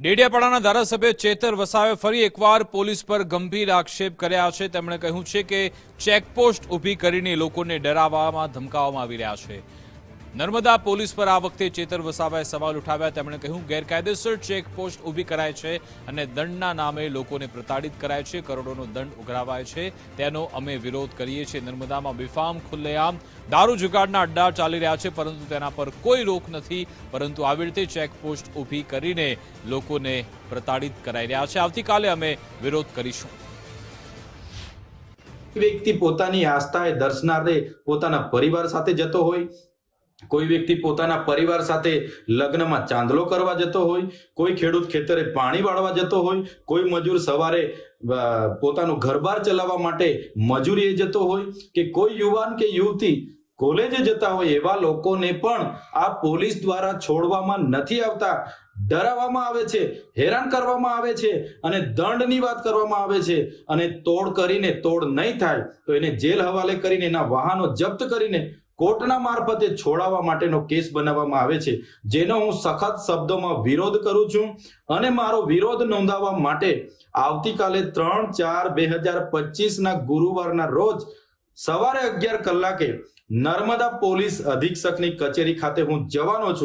ડેડિયાપાડાના ધારાસભ્ય ચેતર વસાવે ફરી એકવાર પોલીસ પર ગંભીર આક્ષેપ કર્યા છે. તેમણે કહ્યું છે કે ચેકપોસ્ટ ઊભી કરીને લોકોને ડરાવવામાં ધમકાવવામાં આવી રહ્યા છે. નર્મદા પોલીસ પર આ વખતે ચેતર વસાવાએ સવાલ ઉઠાવ્યા. તેમણે કહ્યું, ગેરકાયદેસર ચેકપોસ્ટ ઊભી કરાય છે અને દંડના નામે લોકોને પ્રતાડિત કરાય છે, કરોડોનો દંડ ઉઘરાવાય છે. તેનો અમે વિરોધ કરીએ છીએ. નર્મદામાં બેફામ, ખુલ્લેઆમ, દારૂ જુગાડના અડ્ડા ચાલી રહ્યા છે, પરંતુ તેના પર કોઈ રોક નથી. પરંતુ આવી રીતે ચેકપોસ્ટ ઊભી કરીને લોકોને પ્રતાડિત કરાઈ રહ્યા છે. આવતીકાલે અમે વિરોધ કરીશું. વ્યક્તિ પોતાની આસ્થાએ દર્શનારે પોતાના પરિવાર સાથે જતો હોય કોઈ વ્યક્તિ પોતાના પરિવાર સાથે લગ્નમાં ચાંદલો કરવા જતો હોય, કોઈ ખેડૂત ખેતરે પાણી વાળવા જતો હોય, કોઈ મજૂર સવારે પોતાનું ઘરબાર ચલાવવા માટે મજૂરીએ જતો હોય કે કોઈ યુવાન કે યુવતી કોલેજે જતા હોય એવા લોકોને પણ આ પોલીસ દ્વારા છોડવામાં નથી આવતા. ડરાવવામાં આવે છે, હેરાન કરવામાં આવે છે અને દંડની વાત કરવામાં આવે છે અને તોડ કરીને તોડ નહીં થાય. તો એને જેલ હવાલે કરીને એના વાહનો જપ્ત કરીને કોર્ટના મારફતે છોડાવવા માટેનો કેસ બનાવવામાં આવે છે, જેનો હું સખત શબ્દોમાં વિરોધ કરું છું અને મારો વિરોધ નોંધાવવા માટે આવતીકાલે ત્રણ ચાર બે હજાર પચીસના ગુરુવારના રોજ સવારે અગિયાર કલાકે નર્મદા પોલીસ અધિક્ષકની કચેરી ખાતે હું જવાનો છું.